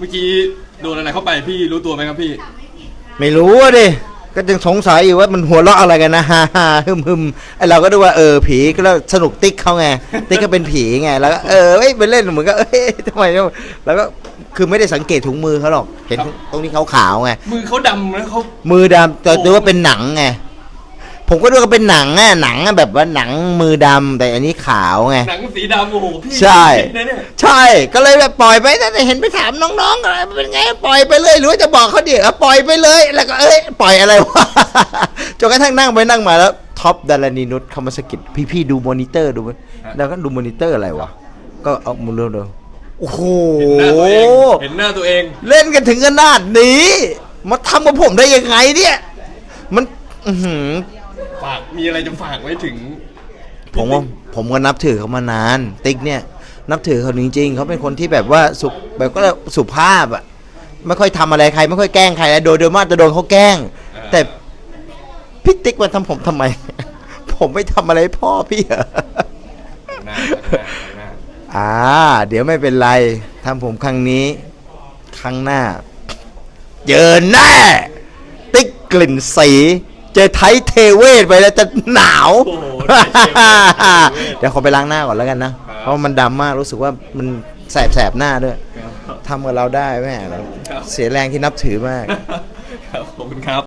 เมื่อกี้โดนอะไรเข้าไปพี่รู้ตัวไหมครับพี่ไม่รู้อะดิ ก็ยังสงสัยอยู่ว่ามันหัวเราะอะไรกันนะฮ่าฮ่าฮึมฮึมไอเราก็ดูว่าเออผีก็แล้วสนุกติ๊กเขาไง ติ๊กก็เป็นผีไง แล้วก็เออเอ้ยไปเล่นเหมือนก็เอ้ยทำไมเนี่ยแล้วก็คือไม่ได้สังเกตถุงมือเขาหรอก เห็นครับตรงนี้เขาขาวๆไง มือเขาดำแล้วเขามือดำแต่ดูว่าเป็นหนังไง ผมก็ดูว่าเป็นหนังอะหนังอะแบบว่าหนังมือดำแต่อันนี้ขาวไง หนังสีดำโอ้โหพี่ใช่ คิดนะเนี่ยใช่ก็เลยแบบปล่อยไปแต่เห็นไปถามน้องๆอะไรเป็นไงปล่อยไปเลยหรือว่าจะบอกเขาเดี๋ยวปล่อยไปเลย แล้วก็เอ้ยปล่อยอะไรวะ จนกระทั่งนั่งไปนั่งมาแล้วท็อปดารณีนุชเขามาสะกิดพี่ๆดูมอนิเตอร์ดูไหมแล้วก็ดูมอนิเตอร์อะไรวะก็เอามือเร็วดูโอ้โห เห็นหน้าตัวเอง เล่นกันถึงขนาดนี้ มาทำกับผมได้ยังไงเนี่ย มันอื้อหือ ฝากมีอะไรจะฝากไว้ถึงผมว่าผมก็นับถือเขามานาน ติ๊กเนี่ยนับถือเขาจริงๆเขาเป็นคนที่แบบว่าสุแบบก็สุภาพอะไม่ค่อยทำอะไรใคร ไม่ค่อยแกล้งใครโดยโดยมากจะโดนเขาแกล้งอ่าแต่พี่ติ๊กมาทำผมทำไม ผมไม่ทำอะไรให้พ่อพี่เหรอหน้าหน้าหน้าอ่า เดี๋ยวไม่เป็นไรทำผมครั้งนี้ ครั้งหน้า เจอแน่ ติ๊กกลิ่นสี เจอไทย เทเวศไปแล้วจะหนาว โอ้โหเดี๋ยวขอไปล้างหน้าก่อนแล้วกันนะเพราะมันดำมากรู้สึกว่ามันแสบแสบๆหน้าด้วยทำกับเราได้แม่เราเสียแรงที่นับถือมาก ครับขอบคุณครับ